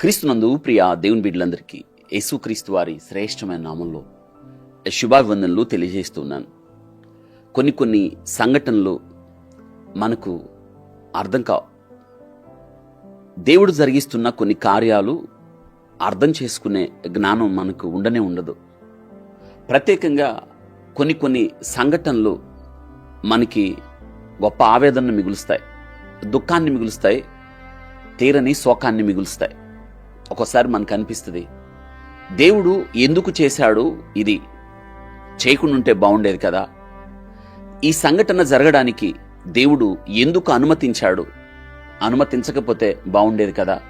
క్రీస్తునందు ప్రియ దేవుని బిడ్డలందరికీ యేసుక్రీస్తు వారి శ్రేష్టమైన నామంలో శుభాభివందనలు తెలియజేస్తున్నాను కొన్ని కొన్ని సంఘటనలు మనకు అర్థం కా దేవుడు జరిగిస్తున్న కొన్ని కార్యాలు అర్థం చేసుకునే జ్ఞానం మనకు ఉండనే ఉండదు. ప్రత్యేకంగా కొన్ని కొన్ని సంఘటనలు మనకి గొప్ప ఆవేదనను మిగులుస్తాయి దుఃఖాన్ని మిగులుస్తాయి తీరని శోకాన్ని మిగులుస్తాయి. ఒక్కోసారి మనకు అనిపిస్తుంది దేవుడు ఎందుకు చేశాడు ఇది? చేయకుండా ఉంటే బాగుండేది కదా. ఈ సంఘటన జరగడానికి దేవుడు ఎందుకు అనుమతించాడు? అనుమతించకపోతే బాగుండేది కదా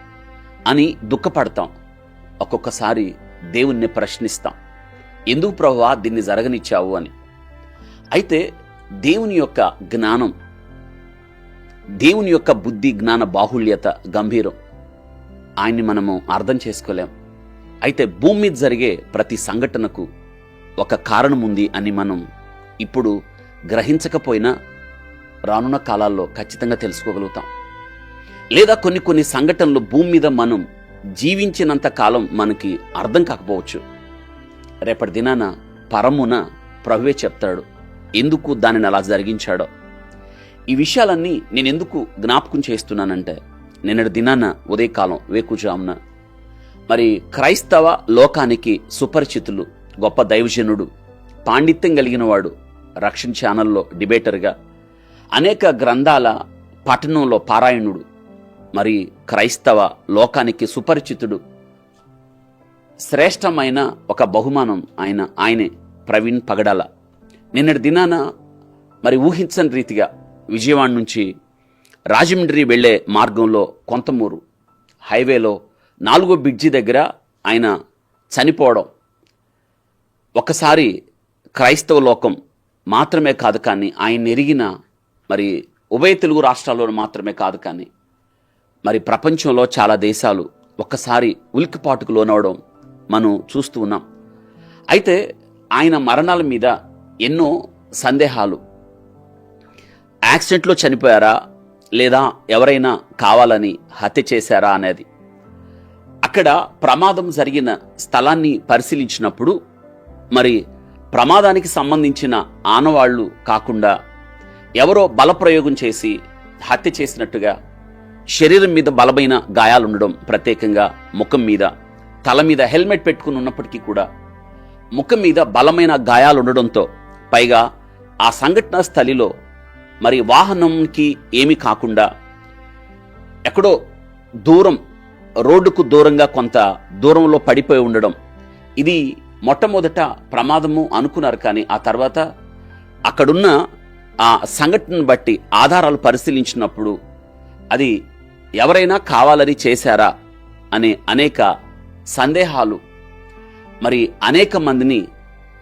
అని దుఃఖపడతాం. ఒక్కొక్కసారి దేవుణ్ణి ప్రశ్నిస్తాం ఎందుకు ప్రభువా దీన్ని జరగనిచ్చావు? అని. అయితే దేవుని యొక్క జ్ఞానం దేవుని యొక్క బుద్ధి జ్ఞాన బాహుళ్యత గంభీరం. ఆయన్ని మనము అర్థం చేసుకోలేం. అయితే భూమి మీద జరిగే ప్రతి సంఘటనకు ఒక కారణం ఉంది అని మనం ఇప్పుడు గ్రహించకపోయినా రానున్న కాలాల్లో ఖచ్చితంగా తెలుసుకోగలుగుతాం. లేదా కొన్ని కొన్ని సంఘటనలు భూమి మీద మనం జీవించినంత కాలం మనకి అర్థం కాకపోవచ్చు. రేపటి దినాన పరమున ప్రభువే చెప్తాడు ఎందుకు దానిని అలా జరిగించాడో? ఈ విషయాలన్నీ నేను ఎందుకు జ్ఞాపకం చేస్తున్నానంటే నిన్నటి దినాన ఉదయకాలం వేకుజామున. మరి క్రైస్తవ లోకానికి సుపరిచితులు గొప్ప దైవజనుడు పాండిత్యం కలిగిన వాడు రక్షణ ఛానల్లో డిబేటర్గా అనేక గ్రంథాల పఠనంలో పారాయణుడు మరి క్రైస్తవ లోకానికి సుపరిచితుడు శ్రేష్టమైన ఒక బహుమానం ఆయన ఆయనే ప్రవీణ్ పగడాల. నిన్నటి దినాన మరి ఊహించని రీతిగా విజయవాడ నుంచి రాజమండ్రి వెళ్ళే మార్గంలో కొంతమూరు హైవేలో నాలుగో బ్రిడ్జి దగ్గర ఆయన చనిపోవడం. ఒకసారి క్రైస్తవ లోకం మాత్రమే కాదు కానీ ఆయన ఎరిగిన మరి ఉభయ తెలుగు రాష్ట్రాల్లో మాత్రమే కాదు కానీ మరి ప్రపంచంలో చాలా దేశాలు ఒక్కసారి ఉలికిపాటుకు లోనవడం మనం చూస్తూ ఉన్నాం. అయితే ఆయన మరణాల మీద ఎన్నో సందేహాలు. యాక్సిడెంట్లో చనిపోయారా? లేదా ఎవరైనా కావాలని హత్య చేశారా అనేది. అక్కడ ప్రమాదం జరిగిన స్థలాన్ని పరిశీలించినప్పుడు మరి ప్రమాదానికి సంబంధించిన ఆనవాళ్ళు కాకుండా ఎవరో బలప్రయోగం చేసి హత్య చేసినట్టుగా శరీరం మీద బలమైన గాయాలుండడం ప్రత్యేకంగా ముఖం మీద తల మీద హెల్మెట్ పెట్టుకుని ఉన్నప్పటికీ కూడా ముఖం మీద బలమైన గాయాలుండడంతో పైగా ఆ సంఘటనా స్థలిలో మరి వాహనంకి ఏమీ కాకుండా ఎక్కడో దూరం రోడ్డుకు దూరంగా కొంత దూరంలో పడిపోయి ఉండడం. ఇది మొట్టమొదట ప్రమాదము అనుకున్నారు కానీ ఆ తర్వాత అక్కడున్న ఆ సంఘటనను బట్టి ఆధారాలు పరిశీలించినప్పుడు అది ఎవరైనా కావాలని చేశారా అనే అనేక సందేహాలు మరి అనేక మందిని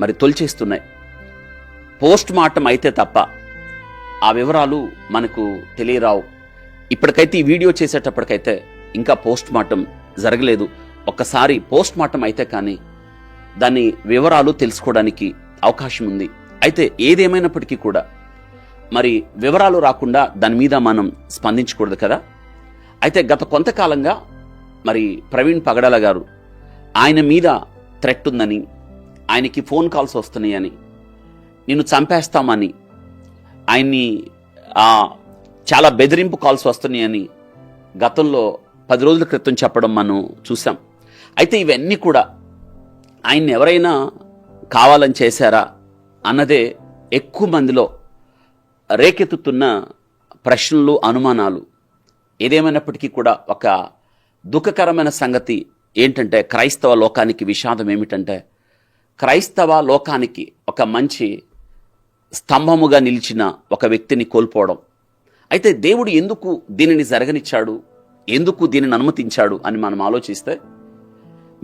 మరి తొలిచేస్తున్నాయి. పోస్ట్ మార్టం అయితే తప్ప ఆ వివరాలు మనకు తెలియరావు. ఇప్పటికైతే ఈ వీడియో చేసేటప్పటికైతే ఇంకా పోస్ట్ మార్టం జరగలేదు. ఒక్కసారి పోస్ట్ మార్టం అయితే కానీ దాని వివరాలు తెలుసుకోవడానికి అవకాశం ఉంది. అయితే ఏదేమైనప్పటికీ కూడా మరి వివరాలు రాకుండా దాని మీద మనం స్పందించకూడదు కదా? అయితే గత కొంతకాలంగా మరి ప్రవీణ్ పగడాల గారు ఆయన మీద థ్రెట్ ఉందని ఆయనకి ఫోన్ కాల్స్ వస్తున్నాయని నిన్ను చంపేస్తామని ఆయన్ని చాలా బెదిరింపు కాల్స్ వస్తున్నాయని గతంలో పది రోజుల క్రితం చెప్పడం మనం చూసాం అయితే ఇవన్నీ కూడా ఆయన్ని ఎవరైనా కావాలని చేశారా అన్నదే ఎక్కువ మందిలో రేకెత్తుతున్న ప్రశ్నలు అనుమానాలు. ఏదేమైనప్పటికీ కూడా ఒక దుఃఖకరమైన సంగతి ఏంటంటే క్రైస్తవ లోకానికి విషాదం ఏమిటంటే క్రైస్తవ లోకానికి ఒక మంచి స్తంభముగా నిలిచిన ఒక వ్యక్తిని కోల్పోవడం. అయితే దేవుడు ఎందుకు దీనిని జరగనిచ్చాడు? ఎందుకు దీనిని అనుమతించాడు అని మనం ఆలోచిస్తే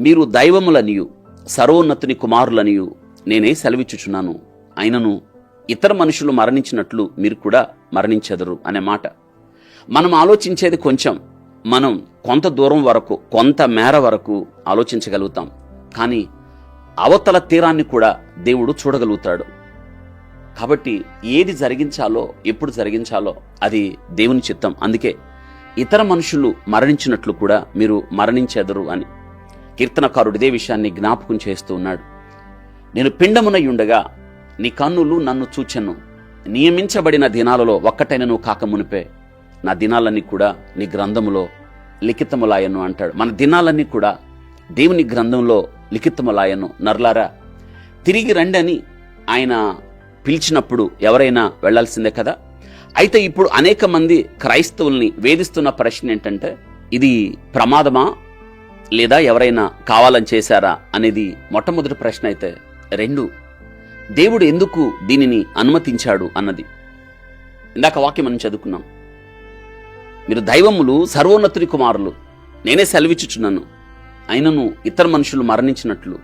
మీరు దైవములనియు సర్వోన్నతుని కుమారులనియు నేనే సెలవిచ్చుచున్నాను. అయినను ఇతర మనుషులు మరణించినట్లు మీరు కూడా మరణించెదరు అనే మాట. మనం ఆలోచించేది కొంచెం మనం కొంత దూరం వరకు కొంత మేర వరకు ఆలోచించగలుగుతాం. కానీ అవతల తీరాన్ని కూడా దేవుడు చూడగలుగుతాడు. కాబట్టి ఏది జరిగించాలో ఎప్పుడు జరిగించాలో అది దేవుని చిత్తం. అందుకే ఇతర మనుషులు మరణించినట్లు కూడా మీరు మరణించెదరు అని కీర్తనకారుడు ఇదే విషయాన్ని జ్ఞాపకం చేస్తూ ఉన్నాడు. నేను పిండమునై ఉండగా నీ కన్నులు నన్ను చూచెను. నియమించబడిన దినాలలో ఒక్కటైన నువ్వు కాకమునిపే నా దినాలన్నీ కూడా నీ గ్రంథములో లిఖితములాయను అంటాడు. మన దినాలన్నీ కూడా దేవుని గ్రంథంలో లిఖితములాయను. నర్లారా తిరిగి రండి అని ఆయన పిలిచినప్పుడు ఎవరైనా వెళ్ళాల్సిందే కదా? అయితే ఇప్పుడు అనేక మంది క్రైస్తవుల్ని వేధిస్తున్న ప్రశ్న ఏంటంటే ఇది ప్రమాదమా? లేదా ఎవరైనా కావాలని చేశారా? అనేది మొట్టమొదటి ప్రశ్న అయితే రెండు. దేవుడు ఎందుకు దీనిని అనుమతించాడు అన్నది. ఇందాక వాక్యం మనం చదువుకున్నాం. మీరు దైవములు సర్వోన్నతుని కుమారులు నేనే సెలవిచ్చుచున్నాను. అయినను ఇతర మనుషులు మరణించినట్లు.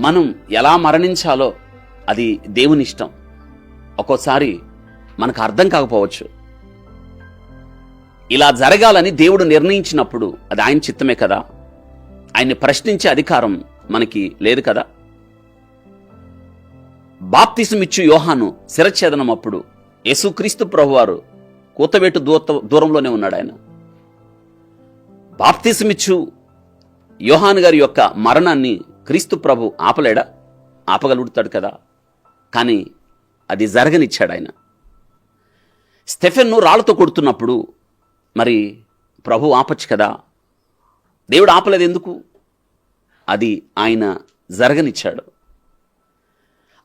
మనం ఎలా మరణించాలో అది దేవుని ఇష్టం. ఒక్కోసారి మనకు అర్థం కాకపోవచ్చు. ఇలా జరగాలని దేవుడు నిర్ణయించినప్పుడు అది ఆయన చిత్తమే కదా? ఆయన్ని ప్రశ్నించే అధికారం మనకి లేదు కదా? బాప్తిసమిచ్చు యోహాను శిరఛేదనం అప్పుడు యేసుక్రీస్తు ప్రభువారు కూతవేటు దూత దూరంలోనే ఉన్నాడు ఆయన. బాప్తిసమిచ్చు యోహాను గారి యొక్క మరణాన్ని క్రీస్తు ప్రభు ఆపలేడా? ఆపగలుగుతాడు కదా? కానీ అది జరగనిచ్చాడు ఆయన. స్టెఫెన్ను రాళ్ళతో కొడుతున్నప్పుడు మరి ప్రభు ఆపచ్చు కదా? దేవుడు ఆపలేదు ఎందుకు? అది ఆయన జరగనిచ్చాడు.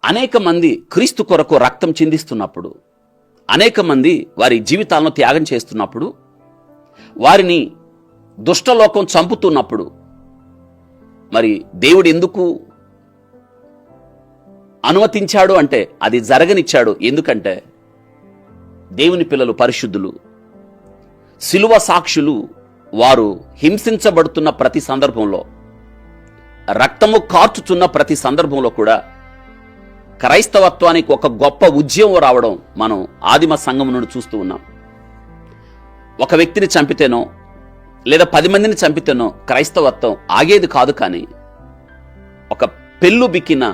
అనేక మంది క్రీస్తు కొరకు రక్తం చిందిస్తున్నప్పుడు అనేక మంది వారి జీవితాలను త్యాగం చేస్తున్నప్పుడు వారిని దుష్టలోకం చంపుతున్నప్పుడు మరి దేవుడు ఎందుకు అనుమతించాడు అంటే అది జరగనిచ్చాడు. ఎందుకంటే దేవుని పిల్లలు పరిశుద్ధులు. శిలువ సాక్షులు వారు హింసించబడుతున్న ప్రతి సందర్భంలో రక్తము కార్చుచున్న ప్రతి సందర్భంలో కూడా క్రైస్తవత్వానికి ఒక గొప్ప ఉద్యమం రావడం మనం ఆదిమ సంఘం నుండి చూస్తూ ఉన్నాం. ఒక వ్యక్తిని చంపితేనో లేదా పది మందిని చంపితేనో క్రైస్తవత్వం ఆగేది కాదు కానీ ఒక పెళ్ళు బిక్కిన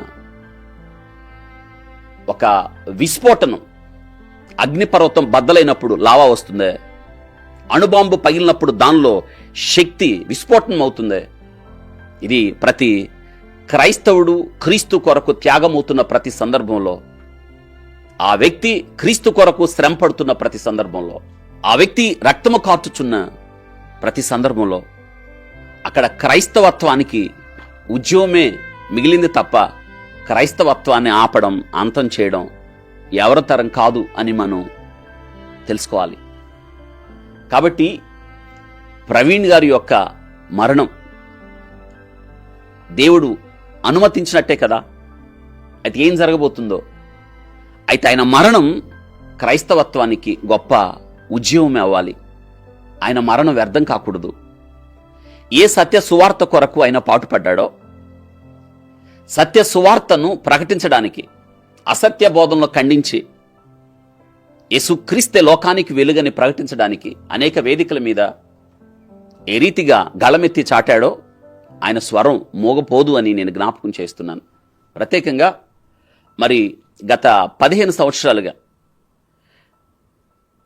ఒక విస్ఫోటనం. అగ్నిపర్వతం బద్దలైనప్పుడు లావా వస్తుందే. అణుబాంబు పగిలినప్పుడు దానిలో శక్తి విస్ఫోటనం అవుతుంది ఇది ప్రతి క్రైస్తవుడు క్రీస్తు కొరకు త్యాగమవుతున్న ప్రతి సందర్భంలో ఆ వ్యక్తి క్రీస్తు కొరకు శ్రమ పడుతున్న ప్రతి సందర్భంలో ఆ వ్యక్తి రక్తము కార్చుచున్న ప్రతి సందర్భంలో అక్కడ క్రైస్తవత్వానికి ఉద్యమమే మిగిలింది తప్ప క్రైస్తవత్వాన్ని ఆపడం అంతం చేయడం ఎవరి తరం కాదు అని మనం తెలుసుకోవాలి. కాబట్టి ప్రవీణ్ గారి యొక్క మరణం దేవుడు అనుమతించినట్టే కదా? అయితే ఏం జరగబోతుందో? అయితే ఆయన మరణం క్రైస్తవత్వానికి గొప్ప ఉద్యమం అవ్వాలి. ఆయన మరణం వ్యర్థం కాకూడదు. ఏ సత్య సువార్త కొరకు ఆయన పాటుపడ్డాడో సత్య సువార్తను ప్రకటించడానికి అసత్య బోధనలో ఖండించి యేసుక్రీస్తే లోకానికి వెలుగని ప్రకటించడానికి అనేక వేదికల మీద ఏ రీతిగా గళమెత్తి చాటాడో ఆయన స్వరం మోగపోదు అని నేను జ్ఞాపకం చేస్తున్నాను. ప్రత్యేకంగా మరి గత పదిహేను సంవత్సరాలుగా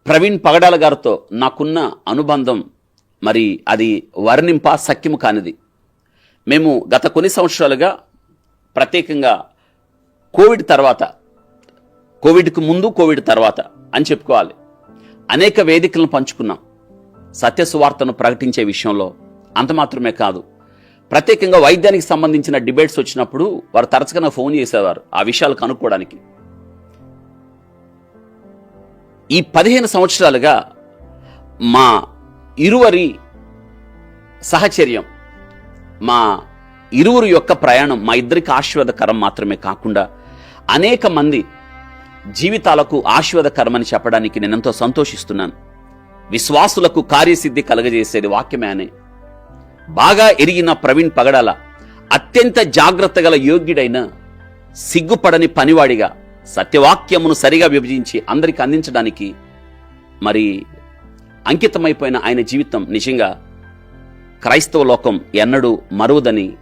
ప్రవీణ్ పగడాల గారితో నాకున్న అనుబంధం మరి అది వర్ణింప సఖ్యము కానిది. మేము గత కొన్ని సంవత్సరాలుగా ప్రత్యేకంగా కోవిడ్ తర్వాత కోవిడ్కి ముందు కోవిడ్ తర్వాత అని చెప్పుకోవాలి. అనేక వేదికలను పంచుకున్నాం. సత్య సువార్తను ప్రకటించే విషయంలో అంత మాత్రమే కాదు. ప్రత్యేకంగా వైద్యానికి సంబంధించిన డిబేట్స్ వచ్చినప్పుడు వారు తరచుగా ఫోన్ చేసేవారు ఆ విషయాలు కనుక్కోవడానికి. ఈ పదిహేను సంవత్సరాలుగా మా ఇరువరి సహచర్యం మా ఇరువురు యొక్క ప్రయాణం మా ఇద్దరికి ఆశీర్వాదకరం మాత్రమే కాకుండా అనేక మంది జీవితాలకు ఆశీర్వాదకరమని చెప్పడానికి నేను ఎంతో సంతోషిస్తున్నాను. విశ్వాసులకు కార్యసిద్ధి కలగజేసేది వాక్యమే అనే. బాగా ఎరిగిన ప్రవీణ్ పగడాల అత్యంత జాగ్రత్త గల యోగ్యుడైన సిగ్గుపడని పనివాడిగా సత్యవాక్యమును సరిగా విభజించి అందరికి అందించడానికి మరి అంకితమైపోయిన ఆయన జీవితం నిజంగా క్రైస్తవ లోకం ఎన్నడూ మరువదని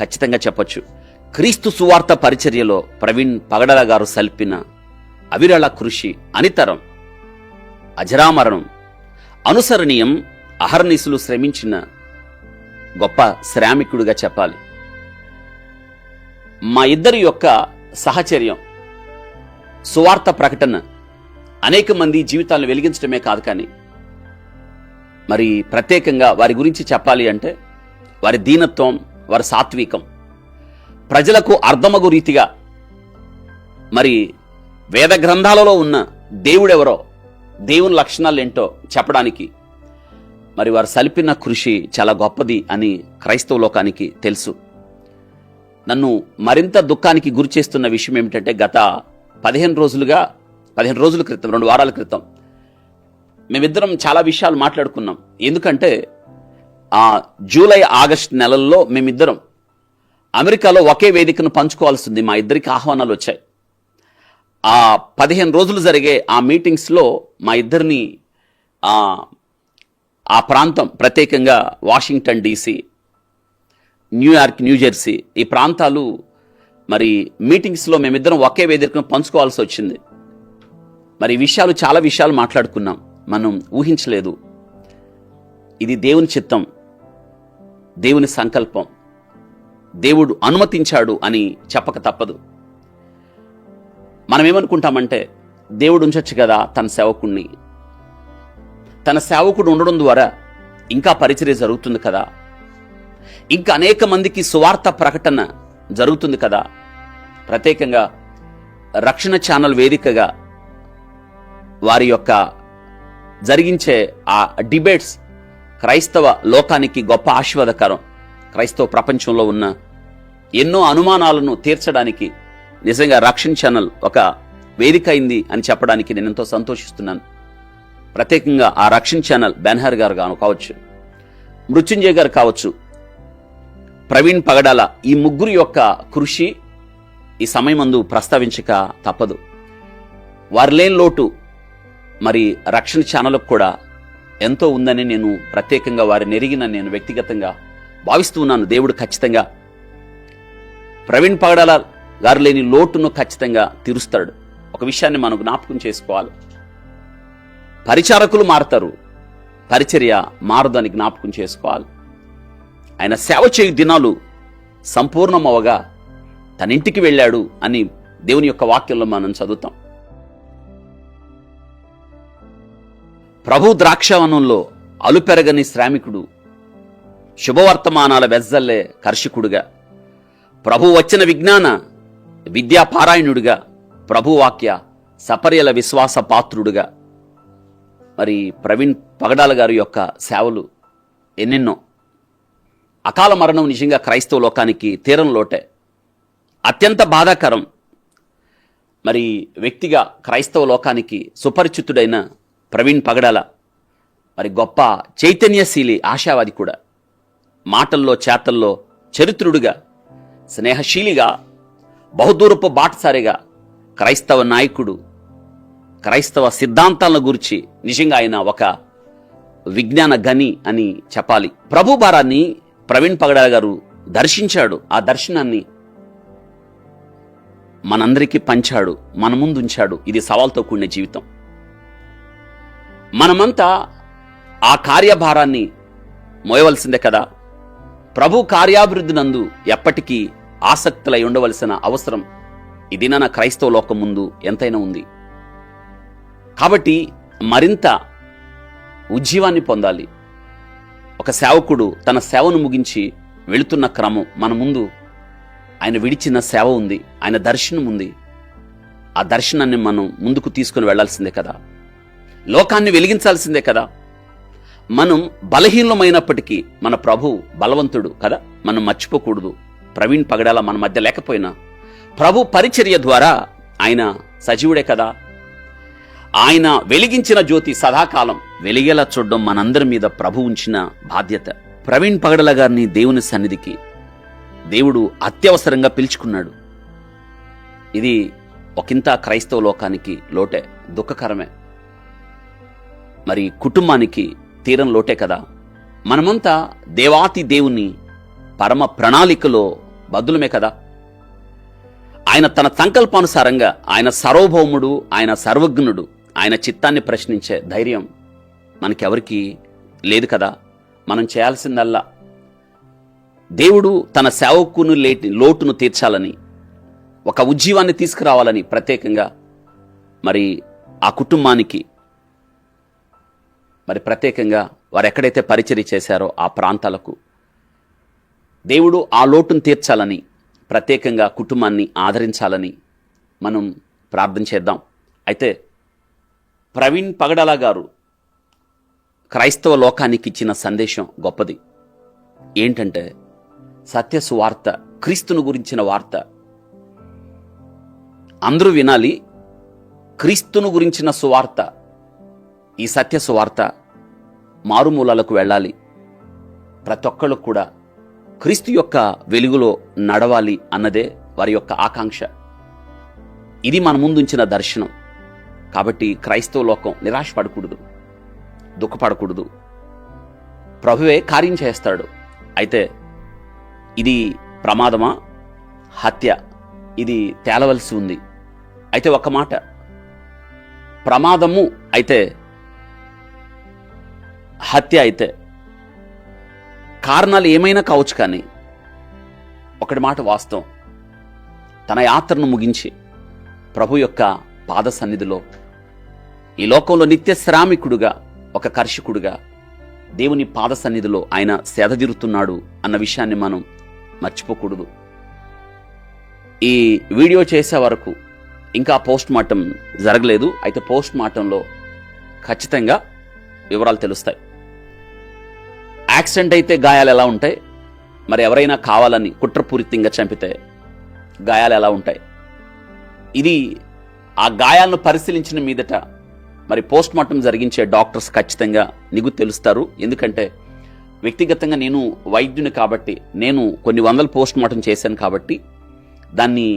ఖచ్చితంగా చెప్పొచ్చు. క్రీస్తు సువార్త పరిచర్యలో ప్రవీణ్ పగడల గారు సల్పిన అవిరళ కృషి అనితరం అజరామరణం అనుసరణీయం అహర్నిశలు శ్రమించిన గొప్ప శ్రామికుడిగా చెప్పాలి. మా ఇద్దరి యొక్క సహచర్యం సువార్త ప్రకటన అనేక మంది జీవితాలను వెలిగించడమే కాదు కానీ మరి ప్రత్యేకంగా వారి గురించి చెప్పాలి అంటే వారి దీనత్వం వారి సాత్వికం. ప్రజలకు అర్థమగు రీతిగా మరి వేద గ్రంథాలలో ఉన్న దేవుడెవరో దేవుని లక్షణాలు ఏంటో చెప్పడానికి మరి వారు సలిపిన కృషి చాలా గొప్పది అని క్రైస్తవ లోకానికి తెలుసు. నన్ను మరింత దుఃఖానికి గురి చేస్తున్న విషయం ఏమిటంటే గత పదిహేను రోజులుగా పదిహేను రోజుల క్రితం రెండు వారాల క్రితం మేమిద్దరం చాలా విషయాలు మాట్లాడుకున్నాం. ఎందుకంటే ఆ జూలై ఆగస్ట్ నెలల్లో మేమిద్దరం అమెరికాలో ఒకే వేదికను పంచుకోవాల్సింది మా ఇద్దరికి ఆహ్వానాలు వచ్చాయి. ఆ పదిహేను రోజులు జరిగే ఆ మీటింగ్స్లో మా ఇద్దరిని ఆ ప్రాంతం ప్రత్యేకంగా వాషింగ్టన్ డీసీ న్యూయార్క్ న్యూజెర్సీ ఈ ప్రాంతాలు మరి మీటింగ్స్లో మేమిద్దరం ఒకే వేదికను పంచుకోవాల్సి వచ్చింది. మరి విషయాలు చాలా విషయాలు మాట్లాడుకున్నాం. మనం ఊహించలేదు. ఇది దేవుని చిత్తం. దేవుని సంకల్పం. దేవుడు అనుమతించాడు అని చెప్పక తప్పదు. మనం ఏమనుకుంటామంటే దేవుడు ఉంచొచ్చు కదా తన సేవకుణ్ణి. తన సేవకుడు ఉండడం ద్వారా ఇంకా పరిచర్య జరుగుతుంది కదా. ఇంకా అనేక మందికి సువార్త ప్రకటన జరుగుతుంది కదా. ప్రత్యేకంగా రక్షణ ఛానల్ వేదికగా వారి యొక్క జరిగించే ఆ డిబేట్స్ క్రైస్తవ లోకానికి గొప్ప ఆశీర్వాదకరం. క్రైస్తవ ప్రపంచంలో ఉన్న ఎన్నో అనుమానాలను తీర్చడానికి నిజంగా రక్షణ ఛానల్ ఒక వేదిక అయింది అని చెప్పడానికి నేను ఎంతో సంతోషిస్తున్నాను. ప్రత్యేకంగా ఆ రక్షణ ఛానల్ బెన్హర్ గారు గాను కావచ్చు మృత్యుంజయ్ గారు కావచ్చు ప్రవీణ్ పగడాల ఈ ముగ్గురు యొక్క కృషి ఈ సమయమందు ప్రస్తావించక తప్పదు. వారి లేని లోటు మరి రక్షణ ఛానల్కు కూడా ఎంతో ఉందని నేను ప్రత్యేకంగా వారిని ఎరిగిన నేను వ్యక్తిగతంగా భావిస్తూ ఉన్నాను. దేవుడు ఖచ్చితంగా ప్రవీణ్ పగడాల గారు లేని లోటును ఖచ్చితంగా తీరుస్తాడు. ఒక విషయాన్ని మనం జ్ఞాపకం చేసుకోవాలి. పరిచారకులు మారతారు. పరిచర్య మారదని జ్ఞాపకం చేసుకోవాలి. ఆయన సేవ చేయు దినాలు సంపూర్ణమవగా తన ఇంటికి వెళ్ళాడు అని దేవుని యొక్క వాక్యంలో మనం చదువుతాం. ప్రభు ద్రాక్షవనంలో అలుపెరగని శ్రామికుడు శుభవర్తమానాల వెజ్జల్లే కర్షకుడుగా. ప్రభు వచ్చిన విజ్ఞాన విద్యాపారాయణుడిగా. ప్రభువాక్య సపర్యల విశ్వాస పాత్రుడుగా. మరి ప్రవీణ్ పగడాల గారి యొక్క సేవలు ఎన్నెన్నో. అకాల మరణం నిజంగా క్రైస్తవ లోకానికి తీరం లోటే. అత్యంత బాధాకరం. మరి వ్యక్తిగా క్రైస్తవ లోకానికి సుపరిచితుడైన ప్రవీణ్ పగడాల. మరి గొప్ప చైతన్యశీలి ఆశావాది కూడా. మాటల్లో చేతల్లో చరిత్రుడుగా స్నేహశీలిగా బహుదూరపు బాటసారిగా క్రైస్తవ నాయకుడు క్రైస్తవ సిద్ధాంతాలను గురించి నిజంగా ఆయన ఒక విజ్ఞాన గని అని చెప్పాలి. ప్రభు భారాన్ని ప్రవీణ్ పగడాల గారు దర్శించాడు. ఆ దర్శనాన్ని మనందరికీ పంచాడు మన ముందుంచాడు ఇది సవాల్తో కూడిన జీవితం. మనమంతా ఆ కార్యభారాన్ని మోయవలసిందే కదా. ప్రభు కార్యాభివృద్ధి నందు ఎప్పటికీ ఆసక్తులై ఉండవలసిన అవసరం ఇది నా క్రైస్తవ లోకం ముందు ఎంతైనా ఉంది. కాబట్టి మరింత ఉజ్జీవాన్ని పొందాలి. ఒక సేవకుడు తన సేవను ముగించి వెళుతున్న క్రమం మన ముందు ఆయన విడిచిన సేవ ఉంది ఆయన దర్శనం ఉంది. ఆ దర్శనాన్ని మనం ముందుకు తీసుకుని వెళ్ళాల్సిందే కదా. లోకాన్ని వెలిగించాల్సిందే కదా. మనం బలహీనమైనప్పటికీ మన ప్రభు బలవంతుడు కదా. మనం మర్చిపోకూడదు. ప్రవీణ్ పగడాల మన మధ్య లేకపోయినా ప్రభు పరిచర్య ద్వారా ఆయన సజీవుడే కదా. ఆయన వెలిగించిన జ్యోతి సదాకాలం వెలిగేలా చూడడం మనందరి మీద ప్రభు ఉంచిన బాధ్యత. ప్రవీణ్ పగడల గారిని దేవుని సన్నిధికి దేవుడు అత్యవసరంగా పిలుచుకున్నాడు. ఇది ఒకంత క్రైస్తవ లోకానికి లోటే దుఃఖకరమే. మరి కుటుంబానికి తీరం లోటే కదా. మనమంతా దేవాతి దేవుని పరమ ప్రణాళికలో బదులమే కదా. ఆయన తన సంకల్పానుసారంగా ఆయన సర్వభౌముడు ఆయన సర్వజ్ఞుడు ఆయన చిత్తాన్ని ప్రశ్నించే ధైర్యం మనకెవరికి లేదు కదా. మనం చేయాల్సిందల్లా దేవుడు తన సేవకును లేటి లోటును తీర్చాలని ఒక ఉజ్జీవాన్ని తీసుకురావాలని ప్రత్యేకంగా మరి ఆ కుటుంబానికి మరి ప్రత్యేకంగా వారు ఎక్కడైతే పరిచర్య చేశారో ఆ ప్రాంతాలకు దేవుడు ఆ లోటును తీర్చాలని ప్రత్యేకంగా కుటుంబాన్ని ఆదరించాలని మనం ప్రార్థన చేద్దాం. అయితే ప్రవీణ్ పగడాల గారు క్రైస్తవ లోకానికి ఇచ్చిన సందేశం గొప్పది. ఏంటంటే సత్య సువార్త క్రీస్తును గురించిన వార్త. అందరూ వినాలి క్రీస్తును గురించిన సువార్త. ఈ సత్య సువార్త మారుమూలాలకు వెళ్ళాలి. ప్రతి ఒక్కళ్ళు కూడా క్రీస్తు యొక్క వెలుగులో నడవాలి అన్నదే వారి యొక్క ఆకాంక్ష. ఇది మన ముందుంచిన దర్శనం. కాబట్టి క్రైస్తవ లోకం నిరాశపడకూడదు దుఃఖపడకూడదు. ప్రభువే కార్యం చేస్తాడు. అయితే ఇది ప్రమాదమా? హత్య. ఇది తేలవలసి ఉంది. అయితే ఒక మాట ప్రమాదము అయితే హత్య అయితే కారణాలు ఏమైనా కావచ్చు కానీ ఒకటి మాట వాస్తవం. తన యాత్రను ముగించి ప్రభు యొక్క పాద సన్నిధిలో ఈ లోకంలో నిత్య శ్రామికుడుగా ఒక కర్షకుడుగా దేవుని పాద సన్నిధిలో ఆయన సేదదిరుతున్నాడు అన్న విషయాన్ని మనం మర్చిపోకూడదు. ఈ వీడియో చేసే వరకు ఇంకా పోస్ట్ మార్టం జరగలేదు. అయితే పోస్ట్ మార్టంలో ఖచ్చితంగా వివరాలు తెలుస్తాయి. యాక్సిడెంట్ అయితే గాయాలు ఎలా ఉంటాయి? మరి ఎవరైనా కావాలని కుట్రపూరితంగా చంపితే గాయాలు ఎలా ఉంటాయి? ఇది ఆ గాయాలను పరిశీలించిన మీదట మరి పోస్ట్ మార్టం జరిగించే డాక్టర్స్ ఖచ్చితంగా నిగు తెలుస్తారు. ఎందుకంటే వ్యక్తిగతంగా నేను వైద్యుని కాబట్టి నేను కొన్ని వందల పోస్ట్ మార్టం చేశాను కాబట్టి దాన్ని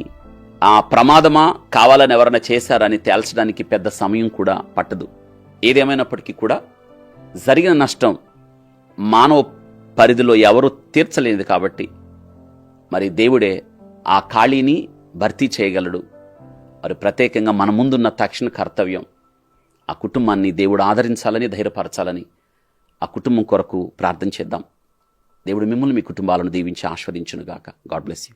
ఆ ప్రమాదమా కావాలని ఎవరైనా చేశారని తేల్చడానికి పెద్ద సమయం కూడా పట్టదు. ఏదేమైనప్పటికీ కూడా జరిగిన నష్టం మానవ పరిధిలో ఎవరూ తీర్చలేనిది కాబట్టి మరి దేవుడే ఆ ఖాళీని భర్తీ చేయగలడు. మరి ప్రత్యేకంగా మన ముందున్న తక్షణ కర్తవ్యం ఆ కుటుంబాన్ని దేవుడు ఆదరించాలని ధైర్యపరచాలని ఆ కుటుంబం కొరకు ప్రార్థన చేద్దాం. దేవుడు మిమ్మల్ని మీ కుటుంబాలను దీవించి ఆస్వాదించునుగాక గాడ్ బ్లెస్ యూ.